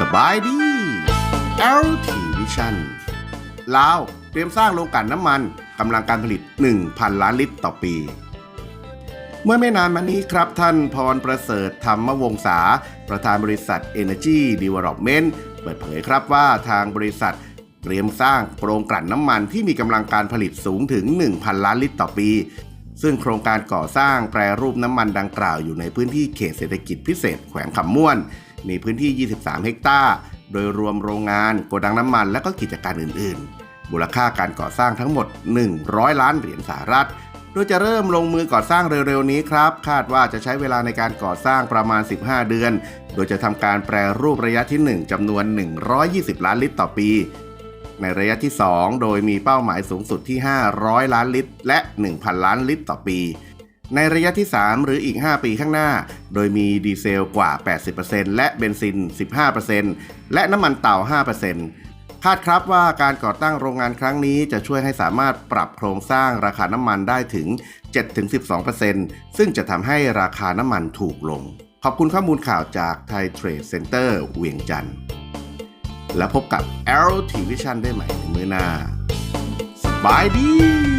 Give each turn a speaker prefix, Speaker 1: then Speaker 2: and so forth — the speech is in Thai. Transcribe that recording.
Speaker 1: สบายดี LT Vision ลาว เตรียมสร้างโรงกลั่นน้ำมันกำลังการผลิต 1,000 ล้านลิตรต่อปี เมื่อไม่นานมานี้ครับท่านพรประเสริฐธรรมวงศา ประธานบริษัท Energy Development เปิดเผยครับว่าทางบริษัท เตรียมสร้างโรงกลั่นน้ำมันที่มีกำลังการผลิตสูงถึง 1,000 ล้านลิตรต่อปี ซึ่งโครงการก่อสร้างแปรรูปน้ำมันดังกล่าวอยู่ในพื้นที่เขตเศรษฐกิจพิเศษแขวงคำม่วน มีพื้นที่ 23 เฮกตาร์โดยรวมโรงงานโกดังน้ำมันและก็กิจการอื่น ๆ มูลค่าการก่อสร้างทั้งหมด 100 ล้านเหรียญสหรัฐ โดยจะเริ่มลงมือก่อสร้างเร็ว ๆ นี้ครับ คาดว่าจะใช้เวลาในการก่อสร้างประมาณ 15 เดือน โดยจะทำการแปรรูประยะที่ 1จำนวน 120 ล้านลิตรต่อปี ในระยะที่ 2 โดยมีเป้าหมายสูงสุดที่ 500 ล้านลิตร และ 1,000 ล้านลิตรต่อปี ในระยะที่ 3 หรืออีก 5 ปีข้างหน้า โดยมีดีเซลกว่า 80%และเบนซิน 15%และน้ำมันเต่า5%คาดครับว่าการก่อตั้งโรงงานครั้งนี้จะช่วยให้สามารถปรับโครงสร้างราคาน้ำมันได้ถึง 7-12%ซึ่งจะทำให้ราคาน้ำมันถูกลง ขอบคุณข้อมูลข่าวจากไทยเทรดเซ็นเตอร์เวียงจันทร์ แล้วพบกับ Arrow t v i s i o n ได้ใหม่ในมือหน้าสบายดี